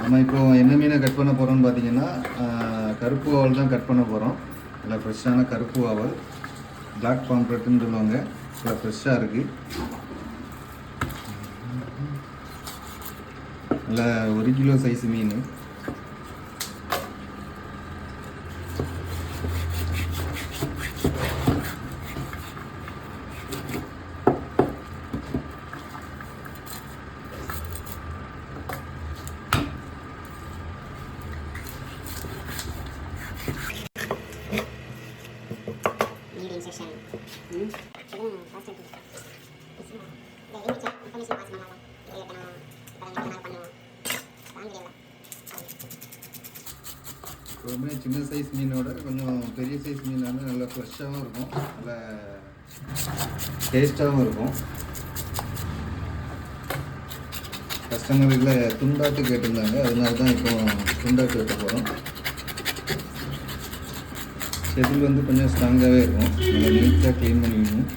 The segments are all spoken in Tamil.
நம்ம இப்போ என்ன மீனை கட் பண்ண போகிறோம்னு பார்த்தீங்கன்னா கருப்பு வாவல் தான் கட் பண்ண போகிறோம் நல்லா ஃப்ரெஷ்ஷான கருப்பு வாவல் பிளாக் பாம்ப்ரெட்டுன்னு சொல்லுவாங்க. நல்லா ஃப்ரெஷ்ஷாக இருக்குது நல்லா ஒரு கிலோ சைஸ் மீன். எப்பவுமே சின்ன சைஸ் மீனோட கொஞ்சம் பெரிய சைஸ் மீன் வந்து நல்லா ஃப்ரெஷ்ஷாகவும் இருக்கும். நல்லா டேஸ்ட்டாகவும் இருக்கும். கஸ்டமர் இல்லை துண்டாட்டு கேட்டிருந்தாங்க. அதனால தான் இப்போ துண்டாட்டு வைக்க போகிறோம் செதில் வந்து கொஞ்சம் ஸ்ட்ராங்காகவே இருக்கும். நல்லா நீட்டாக க்ளீன் பண்ணிக்கணும்.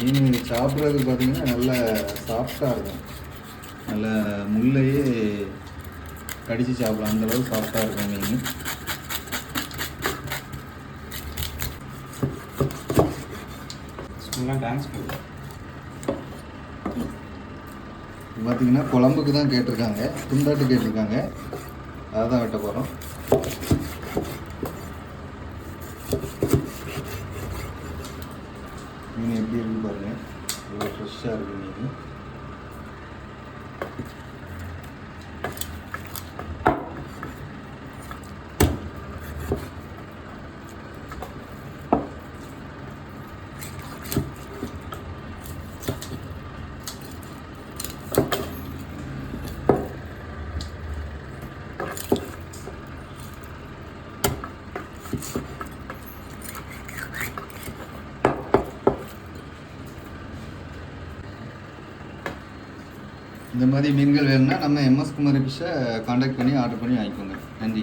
மீன் சாப்பிட்றது பார்த்தீங்கன்னா நல்லா சாஃப்டாக இருக்கும். நல்ல முள்ளையே கடித்து சாப்பிடலாம். அந்த அளவுக்கு சாஃப்டாக இருக்கும் மீன். ஸ்கூல்லாம் டான்ஸ் போடுவோம் பார்த்தீங்கன்னா குழம்புக்கு தான் கேட்டிருக்காங்க துண்டாட்டு கேட்டிருக்காங்க. அதை தான் வெட்ட போகிறோம் மீன் எப்படி இருக்கு பாருங்க. இவ்வளோ ஃப்ரெஷ்ஷாக இருக்குது மீன். இந்த மாதிரி மீன்கள் வேணும்னா நம்ம எம்எஸ் குமாரி ஃபிஷ்ஷை காண்டாக்ட் பண்ணி ஆர்டர் பண்ணி வாங்கிக்கோங்க. நன்றி.